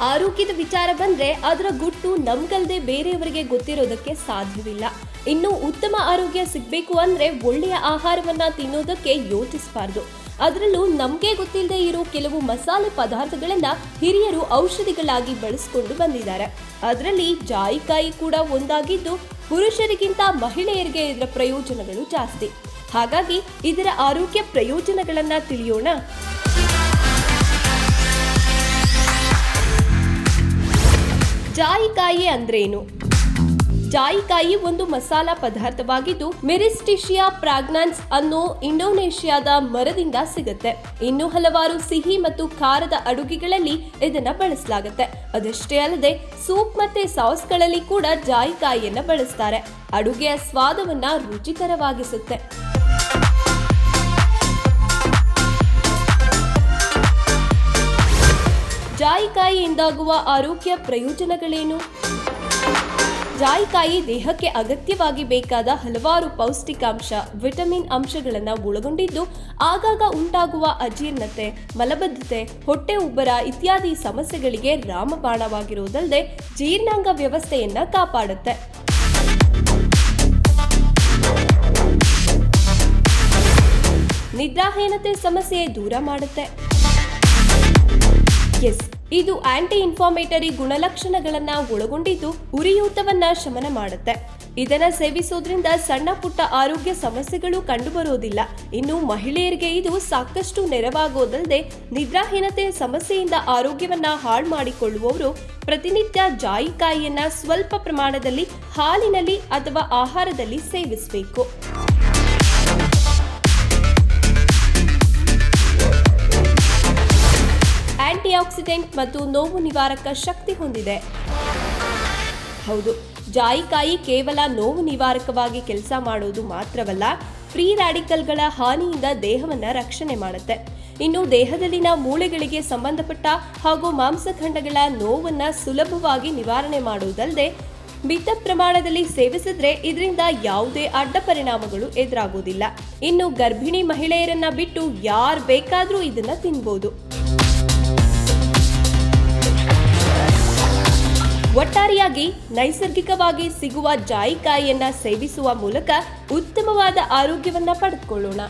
ಆರೋಗ್ಯದ ವಿಚಾರ ಬಂದ್ರೆ ಅದರ ಗುಟ್ಟು ನಮ್ಗಲ್ದೆ ಬೇರೆಯವರಿಗೆ ಗೊತ್ತಿರೋದಕ್ಕೆ ಸಾಧ್ಯವಿಲ್ಲ. ಇನ್ನು ಉತ್ತಮ ಆರೋಗ್ಯ ಸಿಗ್ಬೇಕು ಅಂದ್ರೆ ಒಳ್ಳೆಯ ಆಹಾರವನ್ನ ತಿನ್ನೋದಕ್ಕೆ ಯೋಚಿಸಬಾರ್ದು. ಅದರಲ್ಲೂ ನಮಗೆ ಗೊತ್ತಿಲ್ಲದೆ ಇರೋ ಕೆಲವು ಮಸಾಲೆ ಪದಾರ್ಥಗಳನ್ನ ಹಿರಿಯರು ಔಷಧಿಗಳಾಗಿ ಬಳಸಿಕೊಂಡು ಬಂದಿದ್ದಾರೆ. ಅದರಲ್ಲಿ ಜಾಯಿಕಾಯಿ ಕೂಡ ಒಂದಾಗಿದ್ದು ಪುರುಷರಿಗಿಂತ ಮಹಿಳೆಯರಿಗೆ ಇದರ ಪ್ರಯೋಜನಗಳು ಜಾಸ್ತಿ. ಹಾಗಾಗಿ ಇದರ ಆರೋಗ್ಯ ಪ್ರಯೋಜನಗಳನ್ನ ತಿಳಿಯೋಣ. ಜಾಯಿಕಾಯಿ ಅಂದ್ರೇನು? ಜಾಯಿಕಾಯಿ ಒಂದು ಮಸಾಲ ಪದಾರ್ಥವಾಗಿದ್ದು ಮೆರಿಸ್ಟಿಷಿಯಾ ಪ್ರಾಗ್ನಾನ್ಸ್ ಅನ್ನೋ ಇಂಡೋನೇಷ್ಯಾದ ಮರದಿಂದ ಸಿಗುತ್ತೆ. ಇನ್ನು ಹಲವಾರು ಸಿಹಿ ಮತ್ತು ಖಾರದ ಅಡುಗೆಗಳಲ್ಲಿ ಇದನ್ನ ಬಳಸಲಾಗುತ್ತೆ. ಅದಷ್ಟೇ ಅಲ್ಲದೆ ಸೂಪ್ ಮತ್ತೆ ಸಾಸ್ಗಳಲ್ಲಿ ಕೂಡ ಜಾಯಿಕಾಯಿಯನ್ನ ಬಳಸ್ತಾರೆ. ಅಡುಗೆಯ ಸ್ವಾದವನ್ನ ರುಚಿಕರವಾಗಿಸುತ್ತೆ. ಜಾಯಿಕಾಯಿಯಿಂದಾಗುವ ಆರೋಗ್ಯ ಪ್ರಯೋಜನಗಳೇನು? ಜಾಯಿಕಾಯಿ ದೇಹಕ್ಕೆ ಅಗತ್ಯವಾಗಿ ಬೇಕಾದ ಹಲವಾರು ಪೌಷ್ಟಿಕಾಂಶ, ವಿಟಮಿನ್ ಅಂಶಗಳನ್ನು ಒಳಗೊಂಡಿದ್ದು ಆಗಾಗ ಉಂಟಾಗುವ ಅಜೀರ್ಣತೆ, ಮಲಬದ್ಧತೆ, ಹೊಟ್ಟೆ ಉಬ್ಬರ ಇತ್ಯಾದಿ ಸಮಸ್ಯೆಗಳಿಗೆ ರಾಮಬಾಣವಾಗಿರುವುದಲ್ಲದೆ ಜೀರ್ಣಾಂಗ ವ್ಯವಸ್ಥೆಯನ್ನ ಕಾಪಾಡುತ್ತೆ. ನಿದ್ರಾಹೀನತೆ ಸಮಸ್ಯೆ ದೂರ ಮಾಡುತ್ತೆ. ಎಸ್. ಇದು ಆಂಟಿ ಇನ್ಫಾರ್ಮೇಟರಿ ಗುಣಲಕ್ಷಣಗಳನ್ನ ಒಳಗೊಂಡಿದ್ದು ಉರಿಯೂತವನ್ನ ಶಮನ ಮಾಡುತ್ತೆ. ಇದನ್ನ ಸೇವಿಸೋದ್ರಿಂದ ಸಣ್ಣ ಪುಟ್ಟ ಆರೋಗ್ಯ ಸಮಸ್ಯೆಗಳು ಕಂಡುಬರೋದಿಲ್ಲ. ಇನ್ನು ಮಹಿಳೆಯರಿಗೆ ಇದು ಸಾಕಷ್ಟು ನೆರವಾಗೋದಲ್ಲದೆ ನಿದ್ರಾಹೀನತೆ ಸಮಸ್ಯೆಯಿಂದ ಆರೋಗ್ಯವನ್ನ ಹಾಳು ಮಾಡಿಕೊಳ್ಳುವವರು ಪ್ರತಿನಿತ್ಯ ಜಾಯಿಕಾಯಿಯನ್ನ ಸ್ವಲ್ಪ ಪ್ರಮಾಣದಲ್ಲಿ ಹಾಲಿನಲ್ಲಿ ಅಥವಾ ಆಹಾರದಲ್ಲಿ ಸೇವಿಸಬೇಕು. ಆಂಟಿ ಆಕ್ಸಿಡೆಂಟ್ ಮತ್ತು ನೋವು ನಿವಾರಕ ಶಕ್ತಿ ಹೊಂದಿದೆ. ಹೌದು, ಜಾಯಿಕಾಯಿ ಕೇವಲ ನೋವು ನಿವಾರಕವಾಗಿ ಕೆಲಸ ಮಾಡೋದು ಮಾತ್ರವಲ್ಲ, ಫ್ರೀ ರಾಡಿಕಲ್ಗಳ ಹಾನಿಯಿಂದ ದೇಹವನ್ನ ರಕ್ಷಣೆ ಮಾಡುತ್ತೆ. ಇನ್ನು ದೇಹದಲ್ಲಿನ ಮೂಳೆಗಳಿಗೆ ಸಂಬಂಧಪಟ್ಟ ಹಾಗೂ ಮಾಂಸಖಂಡಗಳ ನೋವನ್ನ ಸುಲಭವಾಗಿ ನಿವಾರಣೆ ಮಾಡುವುದಲ್ಲದೆ, ಮಿತ ಪ್ರಮಾಣದಲ್ಲಿ ಸೇವಿಸಿದ್ರೆ ಇದರಿಂದ ಯಾವುದೇ ಅಡ್ಡ ಪರಿಣಾಮಗಳು ಎದುರಾಗೋದಿಲ್ಲ ಇನ್ನು ಗರ್ಭಿಣಿ ಮಹಿಳೆಯರನ್ನ ಬಿಟ್ಟು ಯಾರು ಬೇಕಾದರೂ ಇದನ್ನ ತಿನ್ಬೋದು. ಒಟ್ಟಾರೆಯಾಗಿ ನೈಸರ್ಗಿಕವಾಗಿ ಸಿಗುವ ಜಾಯಿಕಾಯಿಯನ್ನ ಸೇವಿಸುವ ಮೂಲಕ ಉತ್ತಮವಾದ ಆರೋಗ್ಯವನ್ನ ಪಡೆದುಕೊಳ್ಳೋಣ.